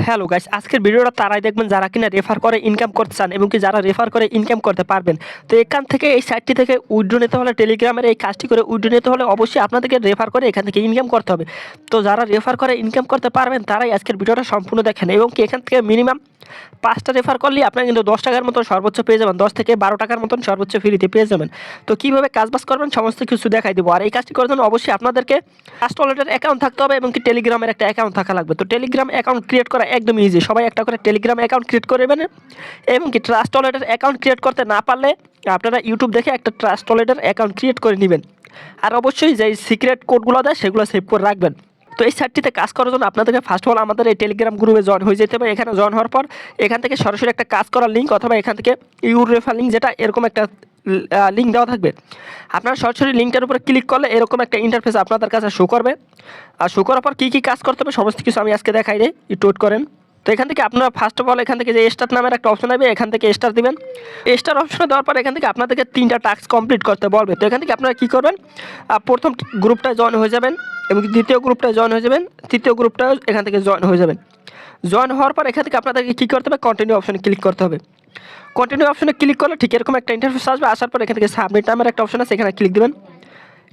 Hello guys আজকের ভিডিওটা তারাই দেখবেন যারা কিনা রেফার করে ইনকাম করতে চান এবং কি যারা রেফার করে ইনকাম করতে পারবেন। তো এখান থেকে, এই সাইটটি থেকে উইড্রো নিতে হলে টেলিগ্রামের এই কাজটি করে উইড্রো নিতে হলে অবশ্যই আপনাদেরকে রেফার করে এখান থেকে ইনকাম করতে হবে। তো যারা রেফার করে ইনকাম করতে পারবেন, তারাই আজকের ভিডিওটা সম্পূর্ণ দেখেন এবং কি এখান থেকে মিনিমাম পাঁচটা রেফার করলে আপনারা কিন্তু দশ টাকার মতন সর্বোচ্চ পেয়ে যাবেন। দশ থেকে বারো টাকার মতন সর্বোচ্চ ফ্রিতে পেয়ে যাবেন। তো কীভাবে কাজবাজ করবেন, সমস্ত কিছু দেখাই দেবো। আর এই কাজটি করার জন্য অবশ্যই আপনাদেরকে ফার্স্ট ওয়ালেটের অ্যাকাউন্ট থাকতে হবে এবং কি টেলিগ্রামের একটা অ্যাকাউন্ট থাকা লাগবে। তো টেলিগ্রাম অ্যাকাউন্ট ক্রিয়েট করা একদম ইজি সবাই একটা করে টেলিগ্রাম অ্যাকাউন্ট ক্রিয়েট করে নেবেন, এবং কি ট্রাস্ট ওয়ালেটের অ্যাকাউন্ট ক্রিয়েট করতে না পারলে আপনারা ইউটিউব দেখে একটা ট্রাস্ট ওয়ালেটের অ্যাকাউন্ট ক্রিয়েট করে নেবেন। আর অবশ্যই যে সিক্রেট কোডগুলো দেয়, সেগুলো সেভ করে রাখবেন। তো এই সাইটটিতে কাজ করার জন্য আপনাদেরকে ফার্স্ট অফ অল আমাদের এই টেলিগ্রাম গ্রুপে জয়েন হয়ে যেতে হবে। এখানে জয়েন হওয়ার পর এখান থেকে সরাসরি একটা কাজ করার লিঙ্ক অথবা এখান থেকে ইউর রেফার লিঙ্ক যেটা, এরকম একটা লিঙ্ক দেওয়া থাকবে। আপনারা সরাসরি লিঙ্কটার উপরে ক্লিক করলে এরকম একটা ইন্টারফেস আপনাদের কাছে শো করবে। আর শো করার পর কী কী কাজ করতে হবে, সমস্ত কিছু আমি আজকে দেখাই দিই। একটু ওয়েট করেন। তো এখান থেকে আপনারা ফার্স্ট অফ অল এখান থেকে যে স্টার নামের একটা অপশন হবে এখান থেকে স্টার দিবেন। স্টার অপশনে দেওয়ার পর এখান থেকে আপনাদেরকে তিনটা টাস্ক কমপ্লিট করতে বলবে। তো এখান থেকে আপনারা কী করবেন প্রথম গ্রুপটায় জয়েন হয়ে যাবেন এবং দ্বিতীয় গ্রুপটায় জয়েন হয়ে যাবেন, তৃতীয় গ্রুপটাও এখান থেকে জয়েন হয়ে যাবেন। জয়েন হওয়ার পর এখান থেকে আপনাদেরকে কী করতে হবে কন্টিনিউ অপশনে ক্লিক করতে হবে। কন্টিনিউ অপশনে ক্লিক করলে ঠিক এরকম একটা ইন্টারফেস আসবে, আসার পর এখান থেকে সাবমিট নামের একটা অপশন আছে, এখানে ক্লিক দেবেন।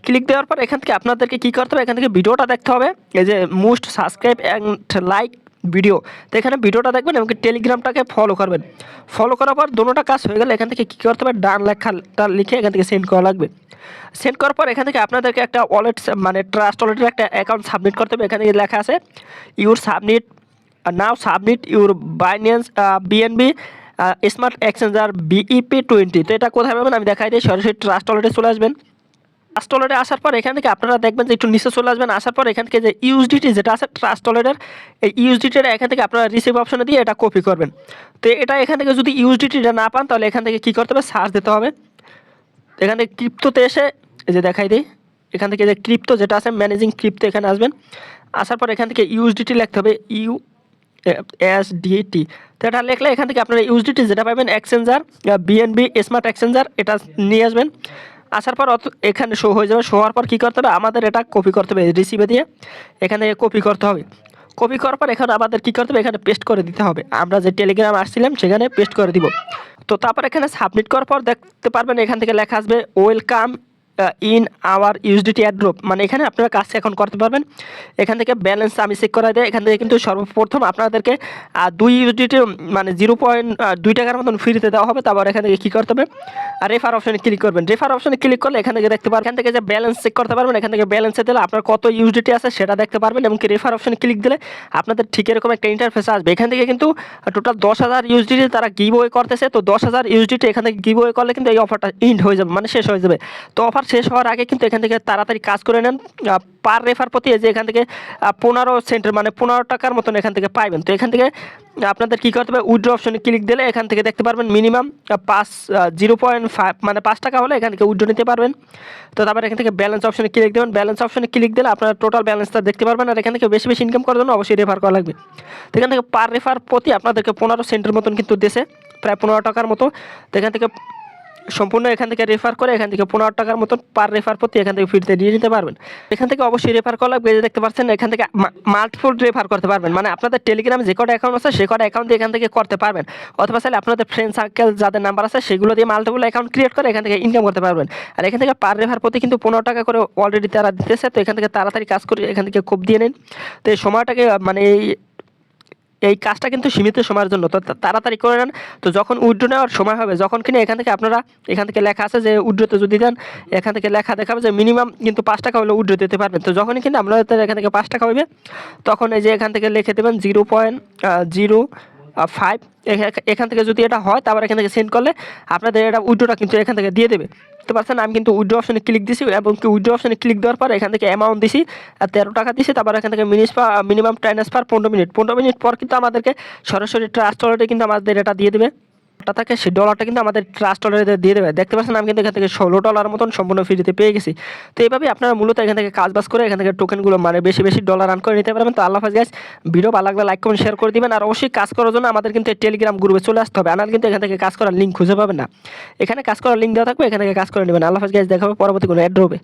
ক্লিক দেওয়ার পর এখান থেকে আপনাদেরকে কী করতে হবে? এখান থেকে ভিডিওটা দেখতে হবে। এই যে most subscribe and like video তো এখানে ভিডিওটা দেখবেন এবং টেলিগ্রামটাকে ফলো করবেন। ফলো করার পর দোনোটা কাজ হয়ে গেলে এখান থেকে কী করতে হবে? ডান লেখাটা লিখে এখান থেকে সেন্ড করা লাগবে। সেন্ড করার পর এখান থেকে আপনাদেরকে একটা ওয়ালেট মানে ট্রাস্ট ওয়ালেটের একটা অ্যাকাউন্ট সাবমিট করতে হবে। এখানে লেখা আছে your submit now submit your Binance BNB smart exchanger BEP twenty তো এটা কোথায় পাবেন? আমি দেখাই দিই। সরাসরি ট্রাস্ট ওয়ালেটে চলে আসবেন। ট্রাস্ট ওয়ালেটে আসার পর এখান থেকে আপনারা দেখবেন যে একটু নিচে চলে আসবেন, আসার পর এখান থেকে যে ইউএসডিটি যেটা আছে ট্রাস্ট ওয়ালেটের এই ইউএসডিটিটা এখান থেকে আপনারা রিসিভ অপশনে দিয়ে এটা কপি করবেন। তো এটা এখান থেকে যদি ইউএসডিটিটা না পান, তাহলে এখান থেকে কী করতে হবে? সার্চ দিতে হবে। এখান থেকে ক্রিপ্টোতে এসে, এই যে দেখাই দিই, এখান থেকে যে ক্রিপ্টো যেটা আছে ম্যানেজিং ক্রিপ্টো এখানে আসবেন। আসার পর এখান থেকে ইউএসডিটি লিখতে হবে ইউ এস ডিটি তো এটা লিখলে এখান থেকে আপনারা ইউএসডিটি যেটা পাবেন এক্সচেঞ্জার বিএনবি স্মার্ট এক্সচেঞ্জার এটা নিয়ে আসবেন। আসার পর এখানে শো হয়ে যাবে। শো হওয়ার পর কী করতে হবে? আমাদের এটা কপি করতে হবে রিসিভে দিয়ে। এখানে কপি করতে হবে। কপি করার পর এখানে আমাদের কী করতে হবে? এখানে পেস্ট করে দিতে হবে। আমরা যে টেলিগ্রাম আসছিলাম, সেখানে পেস্ট করে দিব। তো তারপর এখানে সাবমিট করার পর দেখতে পারবেন এখান থেকে লেখা আসবে welcome in our USDT airdrop মানে এখানে আপনারা কাজ এখন করতে পারবেন। এখান থেকে ব্যালেন্স আমি চেক করা দেয়। এখান থেকে কিন্তু সর্বপ্রথম আপনাদেরকে দুই ইউএসডিটি মানে জিরো পয়েন্ট দুই টাকার মতন ফ্রিতে দেওয়া হবে। তারপর এখান থেকে কী করতে হবে? রেফার অপশনে ক্লিক করবেন। রেফার অপশনে ক্লিক করলে এখান থেকে দেখতে পারবেন। এখান থেকে যে ব্যালেন্স চেক করতে পারবেন, এখান থেকে ব্যালেন্সে দিলে আপনার কত ইউএসডিটি আছে সেটা দেখতে পারবেন এবং কি রেফার অপশনে ক্লিক দিলে আপনাদের ঠিক এরকম একটা ইন্টারফেস আসবে। এখান থেকে কিন্তু টোটাল দশ হাজার ইউএসডিটি তারা গিভ করতেছে। তো দশ হাজার ইউএসডিটি এখান থেকে গিভ করলে কিন্তু এই অফারটা ইন্ড হয়ে যাবে মানে শেষ হয়ে যাবে। তো অফার শেষ হওয়ার আগে কিন্তু এখান থেকে তাড়াতাড়ি কাজ করে নেন। পার রেফার প্রতি যে এখান থেকে পনেরো সেন্টের মানে পনেরো টাকার মতন এখান থেকে পাইবেন। তো এখান থেকে আপনাদের কী করতে হবে? উইড্রো অপশনে ক্লিক দিলে এখান থেকে দেখতে পারবেন মিনিমাম পাঁচ জিরো পয়েন্ট ফাইভ মানে পাঁচ টাকা হলে এখান থেকে উইড্রো নিতে পারবেন। তো তারপর এখান থেকে ব্যালেন্স অপশনে ক্লিক দেবেন। ব্যালেন্স অপশনে ক্লিক দিলে আপনার টোটাল ব্যালেন্সটা দেখতে পারবেন। আর এখান থেকে বেশি বেশি ইনকাম করার জন্য অবশ্যই রেফার করা লাগবে। তো এখান থেকে পার রেফার প্রতি আপনাদেরকে পনেরো সেন্টের মতন কিন্তু দেশে প্রায় পনেরো টাকার মতো। তো এখান থেকে সম্পূর্ণ এখান থেকে রেফার করে এখান থেকে পনেরো টাকার মতন পার রেফার প্রতি এখান থেকে ফিরতে নিয়ে নিতে পারবেন এখান থেকে অবশ্যই রেফার করা লাগবে দেখতে পাচ্ছেন এখান থেকে মাল্টিপল রেফার করতে পারবেন মানে আপনাদের টেলিগ্রামে যে কটা অ্যাকাউন্ট আছে সে কটা অ্যাকাউন্ট দিয়ে এখান থেকে করতে পারবেন অথবা চাইলে আপনাদের ফ্রেন্ড সার্কেল যাদের নাম্বার আছে সেগুলো দিয়ে মাল্টিপল অ্যাকাউন্ট ক্রিয়েট করে এখান থেকে ইনকাম করতে পারবেন আর এখান থেকে পার রেফার প্রতি কিন্তু পনেরো টাকা করে অলরেডি তারা দিতেছে তো এখান থেকে তাড়াতাড়ি কাজ করে এখান থেকে খুব দিয়ে নিন তো এই সময়টাকে মানে এই এই কাজটা কিন্তু সীমিত সময়ের জন্য। তো তাড়াতাড়ি করে নেন। তো যখন উইড্রো নেওয়ার সময় হবে, যখন কিনা এখান থেকে আপনারা, এখান থেকে লেখা আছে যে উইড্রোতে যদি দেন, এখান থেকে লেখা দেখাবে যে মিনিমাম কিন্তু পাঁচ টাকা হলে উইড্রো দিতে পারবেন। তো যখনই কিন্তু আপনাদের এখান থেকে পাঁচ টাকা হবে তখন এই যে এখান থেকে লিখে দেবেন জিরো পয়েন্ট জিরো ফাইভ এখান থেকে যদি এটা হয়, তারপর এখান থেকে সেন্ড করলে আপনাদের এটা উইড্রোটা কিন্তু এখান থেকে দিয়ে দেবে। তো পারছেন, আমি কিন্তু উইড্রো অপশনে ক্লিক দিছি এবং কি উইড্রো অপশনে ক্লিক দেওয়ার পর এখান থেকে অ্যামাউন্ট দিছি তেরো টাকা দিছি, তারপর এখান থেকে মিনিমাম ট্রান্সফার পনেরো মিনিট পনেরো মিনিট পর কিন্তু আমাদেরকে সরাসরি ওয়ালেটে কিন্তু আমাদের এটা দিয়ে দেবে। ডলারটা থাকে, সেই ডলারটা কিন্তু আমাদের ট্রাস্ট ডলারে দিয়ে দেবে। দেখতে পাচ্ছেন, আমি কিন্তু এখান থেকে ষোলো ডলার মতন সম্পূর্ণ ফ্রিতে পেয়ে গেছি। তো এইভাবে আপনারা মূলত এখান থেকে কাজ বাজ করে এখান থেকে টোকেনগুলো মানে বেশি বেশি ডলার রান করে নিতে পারবেন। তো আল্লাহ হাফেজ গাইস ভিডিও ভালো লাগলে লাইক শেয়ার করে দিবেন। আর অবশ্যই কাজ করার জন্য আমাদের কিন্তু টেলিগ্রাম গ্রুপে চলে আসতে হবে। আনার কিন্তু এখান থেকে কাজ করার লিঙ্ক খুঁজে পাবেন না। এখানে কাজ করার লিঙ্ক দেওয়া থাকবে, এখান থেকে কাজ করে নেবেন। আল্লাহ হাফেজ গাইস দেখাবে পরবর্তী কোনো অ্যাড হবে